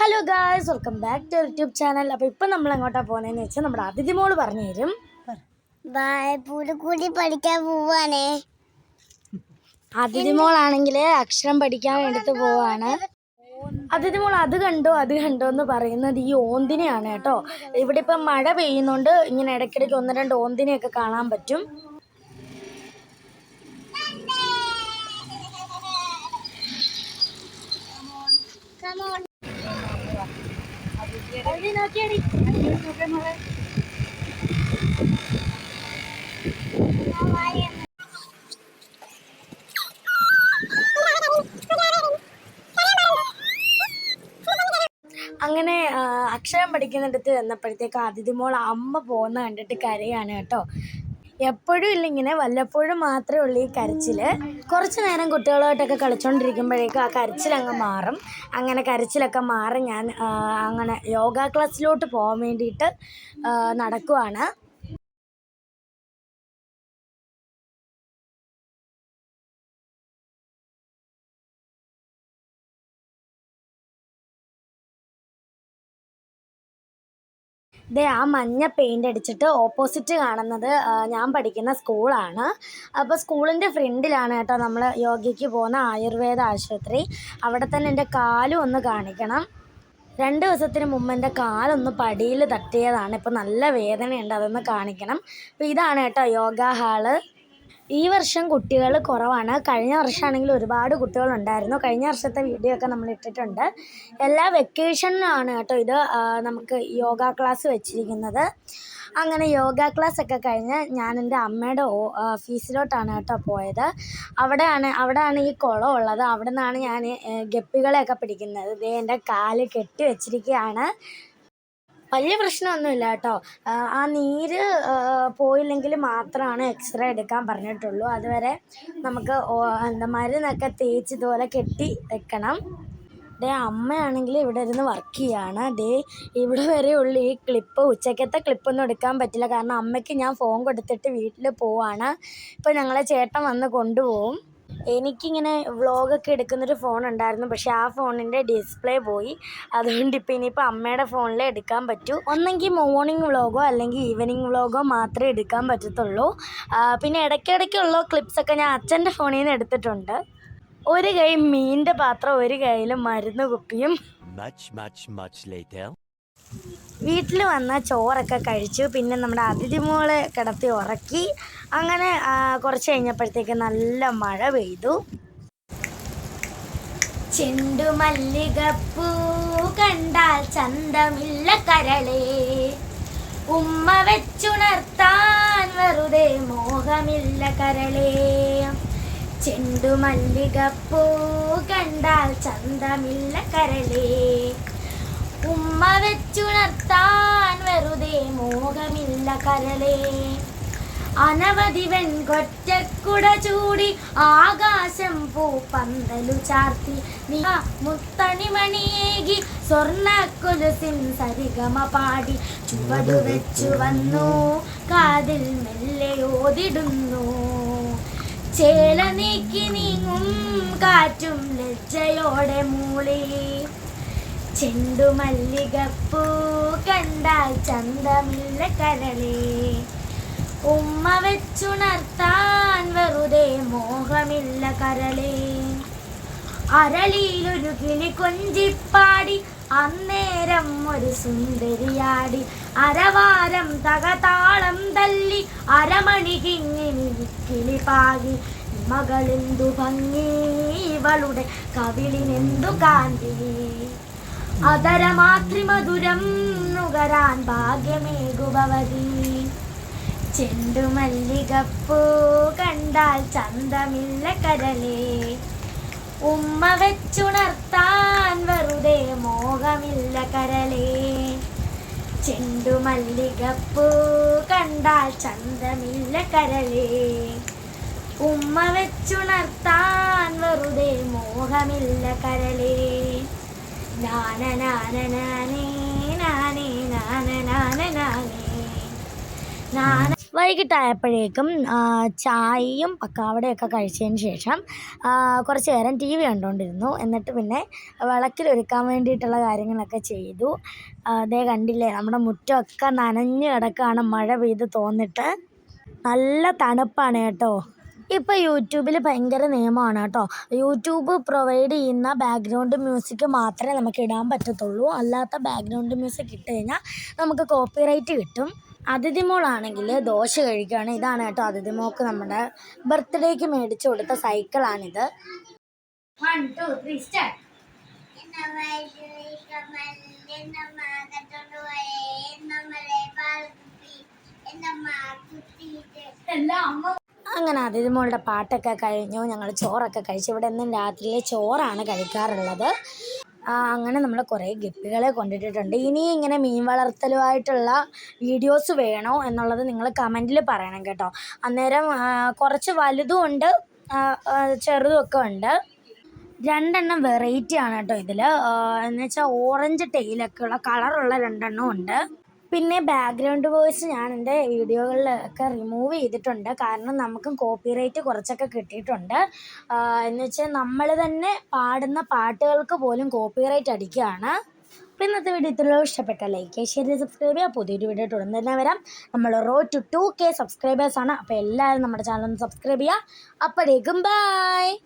Hello guys welcome back to YouTube channel അപ്പോൾ ഇപ്പം നമ്മൾ എങ്ങോട്ടാ പോകുന്നതെന്ന് വെച്ചാൽ നമ്മുടെ അതിഥി മോൾ പറഞ്ഞു തരും. കൂടി പഠിക്കാൻ പോവാണേ. അതിഥി മോളാണെങ്കിൽ അക്ഷരം പഠിക്കാൻ വേണ്ടിയിട്ട് പോവാണ്. അതിഥി മോൾ അത് കണ്ടോ അത് കണ്ടോ എന്ന് പറയുന്നത് ഈ ഓന്തിനെയാണ് കേട്ടോ. ഇവിടെ ഇപ്പം മഴ പെയ്യുന്നുണ്ട് ഇങ്ങനെ ഇടയ്ക്കിടയ്ക്ക് ഒന്ന് രണ്ട് ഓന്തിനെയൊക്കെ കാണാൻ പറ്റും. അങ്ങനെ ആ, അക്ഷരം പഠിക്കുന്നിടത്ത് ചെന്നപ്പോഴത്തേക്ക് അതിഥി മോൾ അമ്മ പോകുന്ന കണ്ടിട്ട് കരയാണ് കേട്ടോ. എപ്പോഴും ഇല്ലിങ്ങനെ വല്ലപ്പോഴും മാത്രമേ ഉള്ളൂ ഈ കരച്ചിൽ കുറച്ച് നേരം കുട്ടികളുമായിട്ടൊക്കെ കളിച്ചുകൊണ്ടിരിക്കുമ്പോഴേക്കും ആ കരച്ചിൽ അങ്ങ് മാറും. അങ്ങനെ കരച്ചിലൊക്കെ മാറി ഞാൻ അങ്ങനെ യോഗ ക്ലാസ്സിലോട്ട് പോകാൻ വേണ്ടിയിട്ട് നടക്കുവാണ്. ദേ ആ മഞ്ഞ പെയിന്റ് അടിച്ചിട്ട് ഓപ്പോസിറ്റ് കാണുന്നത് ഞാൻ പഠിക്കുന്ന സ്കൂളാണ് അപ്പോൾ സ്കൂളിന്റെ ഫ്രണ്ടിലാണ് കേട്ടോ നമ്മൾ യോഗയ്ക്ക് പോകുന്ന ആയുർവേദ ആശുപത്രി. അവിടെ തന്നെ എന്റെ കാലും ഒന്ന് കാണിക്കണം. രണ്ട് ദിവസത്തിന് മുമ്പ് എന്റെ കാലൊന്ന് പടിയിൽ തട്ടിയതാണ്. ഇപ്പോൾ നല്ല വേദനയുണ്ട് അതൊന്ന് കാണിക്കണം. അപ്പോൾ ഇതാണ് കേട്ടോ യോഗ ഹാൾ. ഈ വർഷം കുട്ടികൾ കുറവാണ്. കഴിഞ്ഞ വർഷമാണെങ്കിൽ ഒരുപാട് കുട്ടികളുണ്ടായിരുന്നു. കഴിഞ്ഞ വർഷത്തെ വീഡിയോ ഒക്കെ നമ്മൾ ഇട്ടിട്ടുണ്ട്. എല്ലാ വെക്കേഷനിലാണ് കേട്ടോ ഇത് നമുക്ക് യോഗ ക്ലാസ് വെച്ചിരിക്കുന്നത്. അങ്ങനെ യോഗ ക്ലാസ് ഒക്കെ കഴിഞ്ഞ് ഞാൻ എന്റെ അമ്മയുടെ ഓഫീസിലോട്ടാണ് കേട്ടോ പോയത്. അവിടെയാണ് അവിടെയാണ് ഈ കുളം ഉള്ളത്. അവിടെ നിന്നാണ് ഞാൻ ഗപ്പികളെയൊക്കെ പിടിക്കുന്നത്. ദേ എന്റെ കാൽ കെട്ടി വെച്ചിരിക്കുകയാണ്. വലിയ പ്രശ്നമൊന്നുമില്ല കേട്ടോ. ആ, നീര് പോയില്ലെങ്കിൽ മാത്രമാണ് എക്സ്റേ എടുക്കാൻ പറഞ്ഞിട്ടുള്ളൂ. അതുവരെ നമുക്ക് എന്താ മരുന്നൊക്കെ തേച്ച് ഇതുപോലെ കെട്ടി വെക്കണം. ഡേ അമ്മയാണെങ്കിൽ ഇവിടെ ഇരുന്ന് വർക്ക് ചെയ്യാണ്. ഡേ ഇവിടെ വരെ ഉള്ളു ഈ ക്ലിപ്പ് ഉച്ചക്കത്തെ ക്ലിപ്പൊന്നും എടുക്കാൻ പറ്റില്ല. കാരണം അമ്മയ്ക്ക് ഞാൻ ഫോൺ കൊടുത്തിട്ട് വീട്ടിൽ പോവാണ്. ഇപ്പോൾ ഞങ്ങളെ ചേട്ടൻ വന്ന് കൊണ്ടുപോകും. എനിക്കിങ്ങനെ വ്ളോഗൊക്കെ എടുക്കുന്നൊരു ഫോൺ ഉണ്ടായിരുന്നു പക്ഷേ ആ ഫോണിന്റെ ഡിസ്പ്ലേ പോയി. അതുകൊണ്ട് ഇപ്പോൾ ഇനിയിപ്പോൾ അമ്മയുടെ ഫോണിലേ എടുക്കാൻ പറ്റൂ. ഒന്നെങ്കിൽ മോർണിംഗ് വ്ളോഗോ അല്ലെങ്കിൽ ഈവനിങ് വ്ളോഗോ മാത്രമേ എടുക്കാൻ പറ്റത്തുള്ളൂ. പിന്നെ ഇടയ്ക്കിടയ്ക്കുള്ള ക്ലിപ്സൊക്കെ ഞാൻ അച്ഛന്റെ ഫോണിൽ നിന്ന് എടുത്തിട്ടുണ്ട്. ഒരു കൈ മീനിന്റെ പാത്രം ഒരു കൈയിൽ മരുന്ന് കുപ്പിയും. വീട്ടിൽ വന്ന ചോറൊക്കെ കഴിച്ചു. പിന്നെ നമ്മുടെ അതിഥി മോളെ കിടത്തി ഉറക്കി. അങ്ങനെ കുറച്ച് കഴിഞ്ഞപ്പോഴത്തേക്ക് നല്ല മഴ പെയ്തു. ചെണ്ടു മല്ലികപ്പൂ കണ്ടാൽ ചന്തമില്ല കരളേ. ഉമ്മ വെച്ചുണർത്താൻ വെറുതെ മോഹമില്ല കരളേ. ചെണ്ടു മല്ലികപ്പൂ കണ്ടാൽ ചന്തമില്ല കരളേ. ഉമ്മ വെച്ചുണർത്താൻ വെറുതെ മോഹമില്ല കരളേ. അനവധി വെൺകൊറ്റക്കുട ചൂടി ആകാശം പൂപ്പന്തലു ചാർത്തി. നിഹ മുത്തണിമണിയേകി സ്വർണക്കൊലുസിൻ സരിഗമ പാടി. ചുവടു വെച്ചു വന്നു കാതിൽ മെല്ലെ ഓതിടുന്നു. ചേല നീക്കി നീങ്ങും കാറ്റും ലജ്ജയോടെ മൂളി. ചെണ്ടുമല്ലികപ്പൂ കണ്ടാൽ ചന്തമില്ല കരളേ. ഉമ്മ വെച്ചുണർത്താൻ വെറുതെ മോഹമില്ല കരളേ. അരളിയിലൊരു കിളി കൊഞ്ചിപ്പാടി അന്നേരം ഒരു സുന്ദരിയാടി. അരവാരം തകതാളം തല്ലി അരമണി കിങ്ങിനി കിളി പാകി. മകളെന്തു ഭംഗി ഇവളുടെ കവിളിനെന്തു കാന്തി അതരമാതൃമധുരം നുകരാൻ ഭാഗ്യമേകുഭവതി ചെണ്ടുമല്ലികപ്പൂ കണ്ടാൽ ചന്തമില്ല കരലേ ഉമ്മ വെച്ചുണർത്താൻ വെറുതെ മോഹമില്ല കരലേ ചെണ്ടുമല്ലികപ്പൂ കണ്ടാൽ ചന്തമില്ല കരലേ ഉമ്മ വെച്ചുണർത്താൻ വെറുതെ മോഹമില്ല കരളേ. വൈകിട്ടായപ്പോഴേക്കും ചായയും പക്കാവടയൊക്കെ കഴിച്ചതിന് ശേഷം കുറച്ച് നേരം ടി വി കണ്ടുകൊണ്ടിരുന്നു എന്നിട്ട് പിന്നെ വിളക്കിലൊരുക്കാൻ വേണ്ടിയിട്ടുള്ള കാര്യങ്ങളൊക്കെ ചെയ്തു അതേ കണ്ടില്ലേ നമ്മുടെ മുറ്റമൊക്കെ നനഞ്ഞ് കിടക്കുകയാണ് മഴ പെയ്ത് തോന്നിട്ട് നല്ല തണുപ്പാണ് കേട്ടോ ഇപ്പോൾ യൂട്യൂബിൽ ഭയങ്കര നിയമമാണ് കേട്ടോ. യൂട്യൂബ് പ്രൊവൈഡ് ചെയ്യുന്ന ബാക്ക്ഗ്രൗണ്ട് മ്യൂസിക് മാത്രമേ നമുക്ക് ഇടാൻ പറ്റത്തുള്ളൂ. അല്ലാത്ത ബാക്ക്ഗ്രൗണ്ട് മ്യൂസിക് ഇട്ട് കഴിഞ്ഞാൽ നമുക്ക് കോപ്പിറൈറ്റ് കിട്ടും. അതിഥി മോളാണെങ്കിൽ ദോശ കഴിക്കുകയാണ്. ഇതാണ് കേട്ടോ അതിഥി മോൾക്ക് നമ്മുടെ ബർത്ത്ഡേക്ക് മേടിച്ചു കൊടുത്ത സൈക്കിളാണിത് വൺ ടു ത്രീ സ്റ്റാർട്ട് അങ്ങനെ അതിഥി മോളുടെ പാട്ടൊക്കെ കഴിഞ്ഞു. ഞങ്ങൾ ചോറൊക്കെ കഴിച്ചു. ഇവിടെ എന്നും രാത്രിയിലെ ചോറാണ് കഴിക്കാറുള്ളത്. അങ്ങനെ നമ്മൾ കുറേ ഗപ്പികളെ കൊണ്ടിട്ടിട്ടുണ്ട്. ഇനി ഇങ്ങനെ മീൻ വളർത്തലുമായിട്ടുള്ള വീഡിയോസ് വേണോ എന്നുള്ളത് നിങ്ങൾ കമന്റിൽ പറയണം കേട്ടോ. അന്നേരം കുറച്ച് വലുതും ഉണ്ട് ആ, ആ, ചെറുതും ഒക്കെ ഉണ്ട്. രണ്ടെണ്ണം വെറൈറ്റി ആണ് കേട്ടോ ഇതിൽ എന്ന് വെച്ചാൽ ഓറഞ്ച് ടെയിലൊക്കെ ഉള്ള കളറുള്ള രണ്ടെണ്ണം ഉണ്ട്. പിന്നെ ബാക്ക്ഗ്രൗണ്ട് വോയിസ് ഞാൻ എന്റെ വീഡിയോകളിലൊക്കെ റിമൂവ് ചെയ്തിട്ടുണ്ട്. കാരണം നമുക്കും കോപ്പിറൈറ്റ് കുറച്ചൊക്കെ കിട്ടിയിട്ടുണ്ട്. എന്ന് വെച്ചാൽ നമ്മൾ തന്നെ പാടുന്ന പാട്ടുകൾക്ക് പോലും കോപ്പിറൈറ്റ് അടിക്കുകയാണ്. അപ്പം ഇന്നത്തെ വീഡിയോ ഇത്രയുള്ള ഇഷ്ടപ്പെട്ട ലൈക്ക് ഷെയർ സബ്സ്ക്രൈബ് ചെയ്യുക. പുതിയൊരു വീഡിയോ തുടർന്ന് തന്നെ വരാം. നമ്മൾ റോ ടു ടു കെ സബ്സ്ക്രൈബേഴ്സാണ് അപ്പോൾ എല്ലാവരും നമ്മുടെ ചാനൽ ഒന്ന് സബ്സ്ക്രൈബ് ചെയ്യുക. അപ്പോഴേക്കും ബായ്